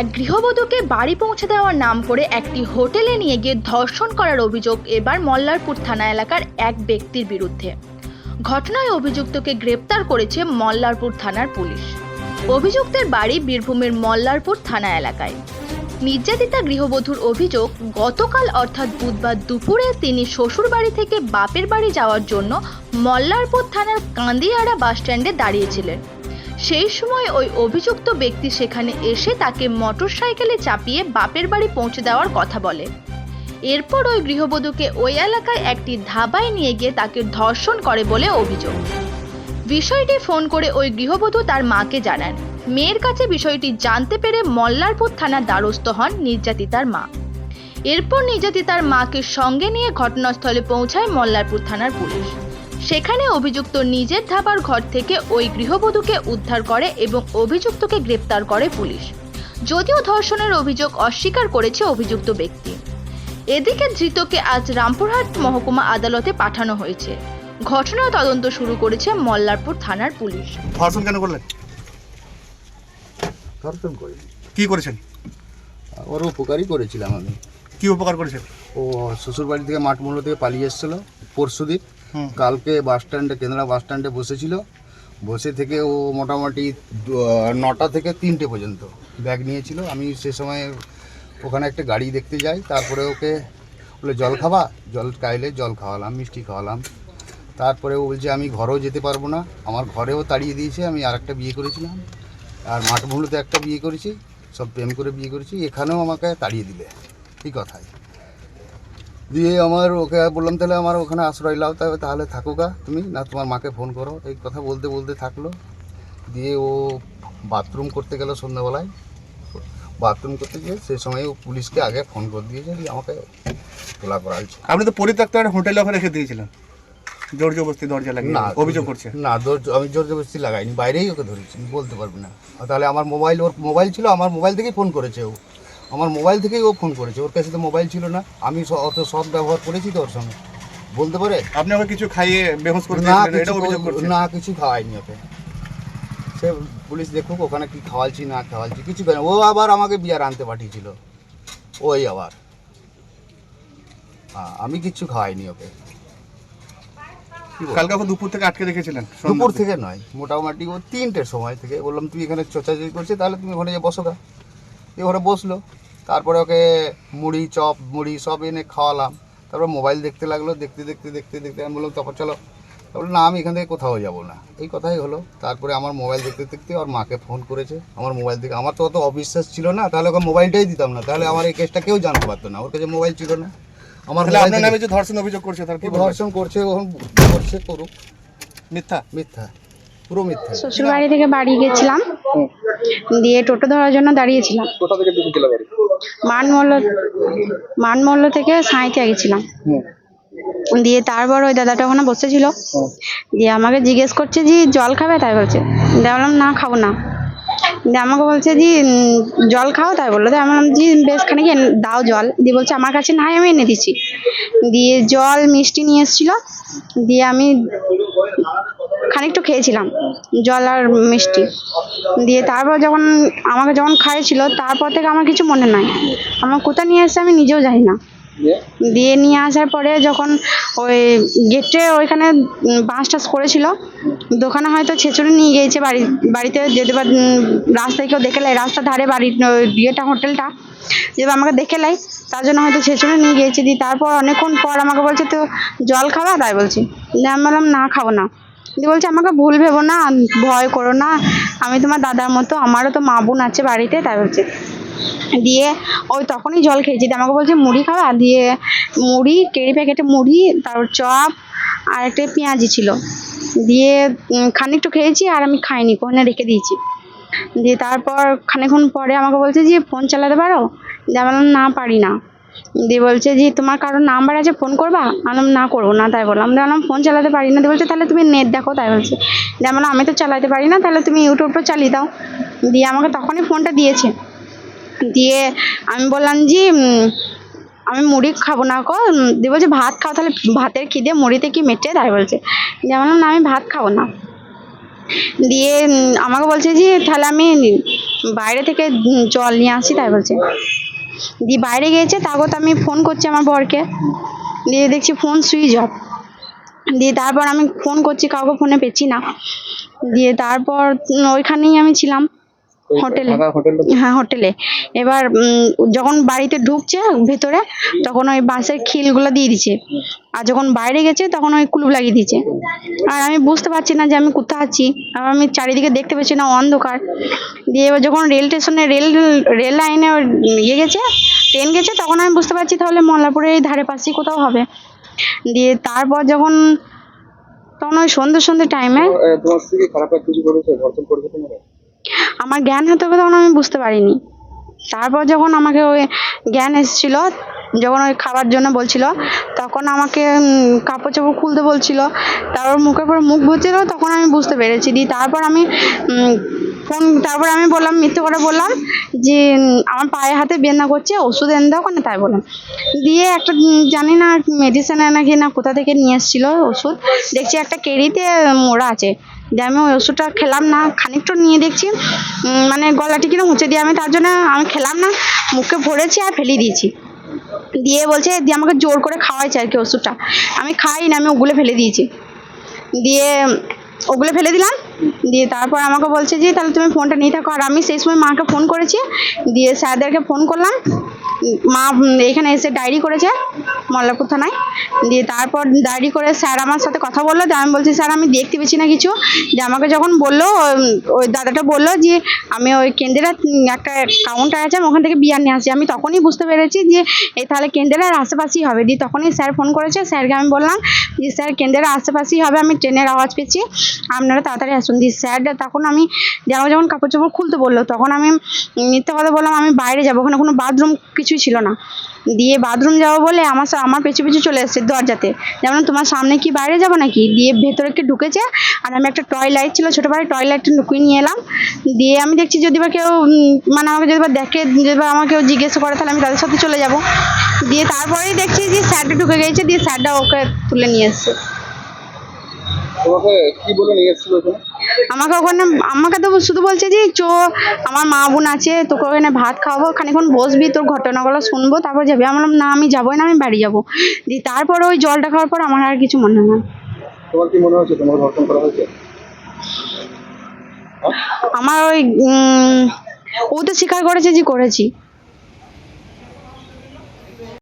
এক গৃহবধূকে বাড়ি পৌঁছে দেওয়ার নাম করে একটি হোটেলে নিয়ে গিয়ে ধর্ষণ করার অভিযোগ এবার মল্লারপুর থানা এলাকার এক ব্যক্তির বিরুদ্ধে। ঘটনায় অভিযুক্তকে গ্রেপ্তার করেছে মল্লারপুর থানার পুলিশ। অভিযুক্তের বাড়ি বীরভূমের মল্লারপুর থানা এলাকায়। নির্যাতিতা গৃহবধূর অভিযোগ, গতকাল অর্থাৎ বুধবার দুপুরে তিনি শ্বশুর বাড়ি থেকে বাপের বাড়ি যাওয়ার জন্য মল্লারপুর থানার কান্দিয়াড়া বাসস্ট্যান্ডে দাঁড়িয়েছিলেন। সেই সময় ওই অভিযুক্ত ব্যক্তি সেখানে এসে তাকে মোটরসাইকেলে চাপিয়ে বাপের বাড়ি পৌঁছে দেওয়ার কথা বলে। এরপর ওই গৃহবধূকে ওই এলাকায় একটি ধাবায় নিয়ে গিয়ে তাকে ধর্ষণ করে বলে অভিযোগ। বিষয়টি ফোন করে ওই গৃহবধূ তার মাকে জানান। মেয়ের কাছে বিষয়টি জানতে পেরে মল্লারপুর থানার দ্বারস্থ হন নির্যাতিতার মা। এরপর নির্যাতিতার মাকে সঙ্গে নিয়ে ঘটনাস্থলে পৌঁছায় মল্লারপুর থানার পুলিশ। সেখানে অভিযুক্ত নিজের ধাবার ঘর থেকে ওই গৃহবধূকে উদ্ধার করে এবং অভিযুক্তকে গ্রেপ্তার করে পুলিশ। যদিও ধর্ষণের অভিযোগ অস্বীকার করেছে অভিযুক্ত ব্যক্তি। এদিকে ধৃতকে আজ রামপুরহাট মহকুমা আদালতে পাঠানো হয়েছে। ঘটনার তদন্ত শুরু করেছে মল্লারপুর থানার পুলিশ। ধর্ষণ কেন করলেন? ধর্ষণ করিনি কি করেছেন? ওর উপকারই করেছিলাম আমি। কি উপকার করেছেন? ও শ্বশুর বাড়ি থেকে মাঠমূল্য থেকে পালিয়ে এসেছিল। পরশুদিন। কালকে বাস স্ট্যান্ডে কেন্দ্রা বাস স্ট্যান্ডে বসেছিল। বসে থেকে ও মোটামুটি নটা থেকে তিনটে পর্যন্ত ব্যাগ নিয়েছিল। আমি সে সময় ওখানে একটা গাড়ি দেখতে যাই, তারপরে ওকে বলে, জল খাবা? জল খাইলে জল খাওয়ালাম, মিষ্টি খাওয়ালাম। তারপরে ও বলছে, আমি ঘরেও যেতে পারব না। আমার ঘরেও তাড়িয়ে দিয়েছে, আমি আরেকটা বিয়ে করেছিলাম। আর মাঠমূল্যতে একটা বিয়ে করেছি, সব প্রেম করে বিয়ে করেছি। এখানেও আমাকে তাড়িয়ে দিলে। এই কথাই। দিয়ে আমার ওকে বললাম তাহলে আমার ওখানে আশ্রয় লাও তবে তাহলে থাকো গা তুমি। না তোমার মাকে ফোন করো। এই কথা বলতে বলতে থাকল। দিয়ে ও বাথরুম করতে গেল সন্ধ্যাবেলায়। বাথরুম করতে গিয়ে সেই সময় ও পুলিশকে আগে ফোন করে দিয়েছে দিয়ে আমাকে তোলা করা হয়েছে। আপনি তো পরিত্যক্ত একটা হোটেলে ওখানে রেখে দিয়েছিলেন। জোর জবরদস্তি দরজা লাগিয়ে না অভিযোগ করছে। না আমি জোর জবরদস্তি লাগাইনি বাইরেই ওকে ধরেছি বলতে পারবি না। তাহলে আমার মোবাইল ওর মোবাইল ছিল আমার মোবাইল থেকেই ফোন করেছে ও। আমার মোবাইল থেকেই ও ফোন করেছে। ওর কাছে তো মোবাইল ছিল না। আমি অত সব ব্যবহার করেছি তো ওর সঙ্গে। বলতে পারে? আপনি ওকে কিছু খাইয়ে বেহোশ করে না না কিছু খাওয়াইনি ওকে। সে পুলিশ দেখুক ওখানে কি খাওয়ালছি না খাওয়ালছি কিছু ও আবার আমাকে বিয়ার আনতে পাঠিয়েছিল। ওই আবার। হ্যাঁ, আমি কিচ্ছু খাওয়াইনি ওকে। কালকে ওকে দুপুর থেকে আটকে রেখেছিলেন দুপুর থেকে নয় মোটামুটি ও তিনটের সময় থেকে। বললাম তুই এখানে চোচাচি করছিস তাহলে তুমি ওখানে যে বসো গা। এ ওখানে বসল। তারপরে ওকে মুড়ি চপ মুড়ি সব এনে খাওয়ালাম। তারপর মোবাইল দেখতে লাগল দেখতে দেখতে দেখতে দেখতে আমি বললাম তখন চলো। তারপরে না আমি এখান থেকে কোথাও যাব না। এই কথাই হলো। তারপরে আমার মোবাইল দেখতে দেখতে ওর মাকে ফোন করেছে। আমার মোবাইল থেকে আমার তো অত অবিশ্বাস ছিল না তাহলে ওকে মোবাইলটাই দিতাম না। তাহলে আমার এই কেসটা কেউ জানতে পারতো না। ওর কাছে মোবাইল ছিল না। আমার আপনার নামে যে ধর্ষণ অভিযোগ করছে তার কি ধর্ষণ করছে ওখন করছে করুক। মিথ্যা? মিথ্যা। পুরো মিথ্যা। শ্বশুর বাড়ি থেকে বাড়ি গেছিলাম। দিয়ে টোটো ধরার জন্য দাঁড়িয়েছিলাম। কোথা থেকে ঢুকেছিল বাড়ি? মানমল্ল মানমল্ল থেকে সাঁইথিয়া গেছিলাম। দিয়ে তারপর ওই দাদাটা ওখানে বসেছিল। দিয়ে আমাকে জিজ্ঞেস করছে যে জল খাবে? তাই বলছে। দিয়ে বললাম না খাব না। দিয়ে আমাকে বলছে যে জল খাও? তাই বলল। দিয়ে আমি বললাম জি বেশ খানিক দাও জল। দিয়ে বলছে আমার কাছে নাই আমি এনে দিচ্ছি। দিয়ে জল মিষ্টি নিয়ে এসেছিল। দিয়ে আমি খানিকটু খেয়েছিলাম, জল আর মিষ্টি। দিয়ে তারপর যখন আমাকে যখন খাইয়েছিল, তারপর থেকে আমার কিছু মনে নাই। আমার কোথায় নিয়ে আসছে আমি নিজেও জানি না। দিয়ে নিয়ে আসার পরে যখন ওই গেটে ওইখানে বাঁশ টাস করেছিল, দোকানে হয়তো ছেঁচড়ে নিয়ে গিয়েছে বাড়ি, বাড়িতে যেতে পার রাস্তায় কেউ দেখে লাই রাস্তার ধারে বাড়ির ইয়েটা, হোটেলটা। যেটা আমাকে দেখে লাই তার জন্য হয়তো ছেঁচড়ে নিয়ে গিয়েছে। দিয়ে তারপর অনেকক্ষণ পর আমাকে বলছে, তো জল খাবা? তাই বলছি। আমি বললাম, না, খাব না। দিয়ে বলছে, আমাকে ভুল ভেবো না, ভয় করো না। আমি তোমার দাদার মতো, আমারও তো মা বোন আছে বাড়িতে। তাই বলছে। দিয়ে ওই তখনই জল খেয়েছি দিয়ে আমাকে বলছে, মুড়ি খাওয়া দিয়ে মুড়ি কেড়ি প্যাকেটে মুড়ি, তারপর চপ আর একটা পেঁয়াজি ছিল। দিয়ে খানিকটু খেয়েছি আর আমি খাইনি কোনে রেখে দিয়েছি। দিয়ে তারপর খানিকক্ষণ পরে আমাকে বলছে যে, ফোন চালাতে পারো? দিয়ে না, পারি না। দিয়ে বলছে যে, তোমার কারোর নাম্বার আছে, ফোন করবা? আমি না করব না। তাই বললাম। দিয়ে বললাম, ফোন চালাতে পারি না। দিয়ে বলছে, তাহলে তুমি নেট দেখো। তাই বলছে। দিয়ে আমি তো চালাতে পারি না, তাহলে তুমি ইউটিউবটা চালিয়ে দাও। দিয়ে আমাকে তখনই ফোনটা দিয়েছে। দিয়ে আমি বললাম যে আমি মুড়ি খাব না কো দিয়ে বলছে, ভাত খাও, তাহলে ভাতের খিদে মুড়িতে কি মেটে? তাই বলছে। দিয়ে না, আমি ভাত খাব না। দিয়ে আমাকে বলছে যে, তাহলে আমি বাইরে থেকে জল নিয়ে আসি। তাই বলছে। দিয়ে বাইরে গিয়েছে, তারপর তো আমি ফোন করছি আমার বরকে। দিয়ে দেখছি ফোন সুইচ অফ দিয়ে তারপর আমি ফোন করছি, কাউকে ফোনে পেছি না। দিয়ে তারপর ওইখানেই আমি ছিলাম। হোটেলে। হ্যাঁ হোটেলে। এবার যখন বাড়িতে ঢুকছে ভেতরে তখন ওই বাঁশের খিলগুলো দিয়ে দিচ্ছে। আর যখন বাইরে গেছে তখন ওই কুলুপ লাগিয়ে দিয়েছে আর আমি বুঝতে পারছি না যে আমি কোথায় আছি। আর আমি চারিদিকে দেখতে পাচ্ছি না অন্ধকার। দিয়ে এবার যখন রেল স্টেশনে রেল রেল লাইনে ইয়ে গেছে ট্রেন গেছে তখন আমি বুঝতে পারছি তাহলে মল্লারপুরের এই ধারে পাশেই কোথাও হবে। দিয়ে তারপর যখন তখন ওই সন্ধ্যে সন্ধ্যে টাইমে তোমার খারাপ কিছু করেছে? আমার জ্ঞান হতে হবে তখন আমি বুঝতে পারিনি। তারপর যখন আমাকে ওই জ্ঞান এসেছিল, যখন ওই খাবার জন্য বলছিল, তখন আমাকে কাপড় চাপড় খুলতে বলছিল, তারপর মুখের পরে মুখ ভরছিল তখন আমি বুঝতে পেরেছি। দিয়ে তারপর আমি ফোন, তারপর আমি বললাম, মিথ্যে করে বললাম, যে আমার পায়ে হাতে বেদনা করছে, ওষুধ এনে দাও কেন তাই বললাম। দিয়ে একটা জানি না মেডিসিন নাকি না কোথা থেকে নিয়ে এসেছিল ওষুধ, দেখছি একটা কেরিতে মোড়া আছে। দিয়ে আমি ওই ওষুধটা খেলাম না, খানিকটা নিয়ে দেখছি মানে গলাটি কিনা মুছে দিয়ে আমি তার জন্য আমি খেলাম না, মুখে ভরেছি আর ফেলে দিয়েছি। দিয়ে বলছে, দিয়ে আমাকে জোর করে খাওয়াইছে আর কি ওষুধটা। আমি খাই না, আমি ওগুলো ফেলে দিয়েছি। দিয়ে ওগুলো ফেলে দিলাম দিয়ে তারপর আমাকে বলছে যে, তাহলে তুমি ফোনটা নিয়ে থাকো। আর আমি সেই সময় মাকে ফোন করেছি। দিয়ে স্যারদেরকে ফোন করলাম। মা এখানে এসে ডায়েরি করেছে মল্লারপুর থানায়। দিয়ে তারপর ডায়েরি করে স্যার আমার সাথে কথা বলল। দিয়ে আমি বলছি, স্যার, আমি দেখতে পেয়েছি না কিছু। যে আমাকে যখন বলল, ওই দাদাটা বলল যে, আমি ওই কেন্দ্রের একটা কাউন্টার আছে, আমি ওখান থেকে বিয়ার নিয়ে আসি আমি তখনই বুঝতে পেরেছি যে এই তাহলে কেন্দ্রের আশেপাশেই হবে। দিয়ে তখনই স্যার ফোন করেছে। স্যারকে আমি বললাম যে, স্যার, কেন্দ্রের আশেপাশেই হবে। আমি ট্রেনের আওয়াজ পেয়েছি। আপনারা তাড়াতাড়ি আসুন দিয়ে স্যার তখন আমি আমাকে যখন কাপড় চোপড় খুলতে বলল, তখন আমি মিথ্যে কথা বললাম, আমি বাইরে যাব। ওখানে কোনো বাথরুম কিছুই ছিল না। দিয়ে বাথরুম যাব বলে আমার আমার পেছু পিছু চলে এসেছে দরজাতে। যেমন তোমার সামনে কি বাইরে যাব নাকি? দিয়ে ভেতরে কি ঢুকেছে আর আমি একটা টয় লাইট ছিল, ছোটো পাড়ে টয় লাইটটা ঢুকিয়ে নিয়ে এলাম। দিয়ে আমি দেখছি যদি বা কেউ মানে আমাকে যদি বা দেখে, যদি বা আমাকে জিজ্ঞেস করে তাহলে আমি তাদের সাথে চলে যাব। দিয়ে তারপরেই দেখছি যে স্যারটা ঢুকে গেছে, দিয়ে স্যারটা ওকে তুলে নিয়ে এসছে। তোমাকে কি বলে নিয়ে এসেছিল ওখানে? আমাকে ওখানে আমাকে তো শুধু বলছে যে চো আমার মা বোন আছে তোকে ওখানে ভাত খাওয়াবো খানিক্ষণ বসবি তোর ঘটনাগুলো শুনব তারপর যাবি। আমার না আমি যাব না আমি বাড়ি যাব। দিয়ে তারপর ওই জলটা খাওয়ার পর আমার আর কিছু মনে হয় না। তোমার কি মনে হচ্ছে তোমার ধর্ষণ করা হয়েছে? আমার ওই ও তো স্বীকার করেছে যে করেছি।